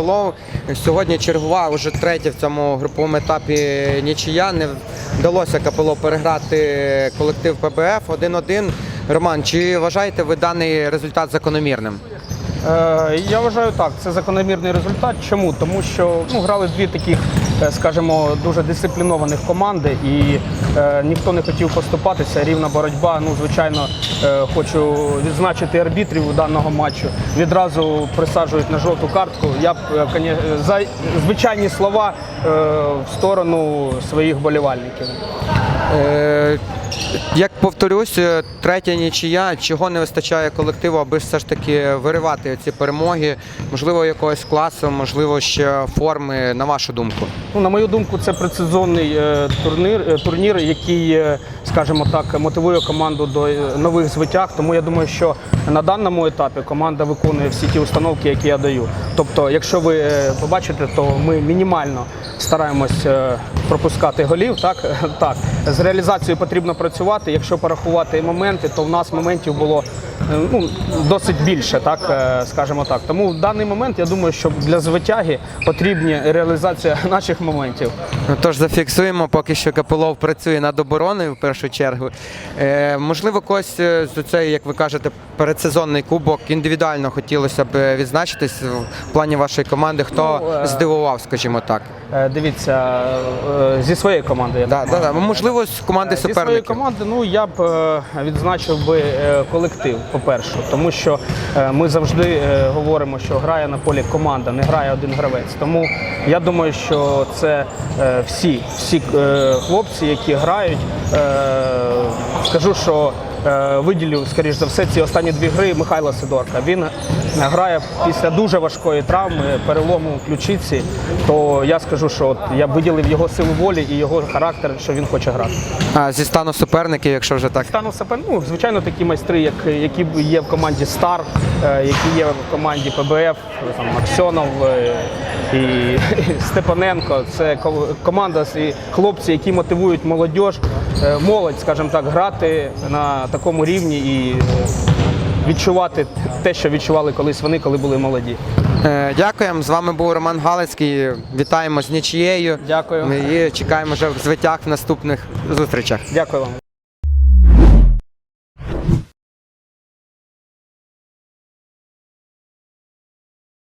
Лов. Сьогодні чергова вже третя в цьому груповому етапі нічия. Не вдалося капело переграти колектив ПБФ 1-1. Роман, чи вважаєте ви даний результат закономірним? Е, Я вважаю так, це закономірний результат. Чому? Тому що ну, грали дві таких, е, скажімо, дуже дисциплінованих команди, і е, ніхто не хотів поступатися. Рівна боротьба. Ну, звичайно, е, хочу відзначити арбітрів у даного матчу. Відразу присаджують на жовту картку. Я б е, за звичайні слова е, в сторону своїх болівальників. Е, Як повторюсь, е, третя нічия, чого не вистачає колективу, аби все ж таки виривати ці перемоги, можливо, якогось класу, можливо, ще форми, на вашу думку. Ну, на мою думку, це предсезонний е, турнір, турнір, який, скажімо так, мотивує команду до нових звитяг. Тому я думаю, що на даному етапі команда виконує всі ті установки, які я даю. Тобто, якщо ви побачите, то ми мінімально стараємось пропускати голів. Так, так з реалізацією потрібно працювати. Якщо порахувати моменти, то в нас моментів було ну, досить більше, так е, скажімо так. Тому в даний момент я думаю, що для звитяги потрібна реалізація наших моментів. Ну, Тож зафіксуємо, поки що Капилов працює над обороною в першу чергу. Е, можливо, когось е, з цей, як ви кажете, передсезонний кубок індивідуально хотілося б е, відзначитись в плані вашої команди. Хто Ну, е, здивував, скажімо так? Дивіться, зі своєї команди я Да, да, да. Можливо, з команди Зі своєї команди, ну я б відзначив би колектив, по-перше, тому що е, ми завжди е, говоримо, що грає на полі команда, не грає один гравець. Тому я думаю, що це е, всі, всі хлопці, які грають. Скажу, що виділю, скоріш за все, ці останні дві гри Михайла Сидорка. Він грає після дуже важкої травми, перелому ключиці. То я скажу, що от я б виділив його силу волі і його характер, що він хоче грати. А зі стану суперників, якщо вже так. Стану Сапен, ну, звичайно, такі майстри, як, які є в команді Стар, е, які є в команді ПБФ, там, Аксьонов е, і, Степаненко. Це команда і хлопці, які мотивують молодь, е, молодь, скажімо так, грати на такому рівні і відчувати те, що відчували колись вони, коли були молоді. Е, Дякуємо. З вами був Роман Галицький. Вітаємо з нічією. Дякую. І чекаємо вже в звитях в наступних зустрічах. Дякую вам.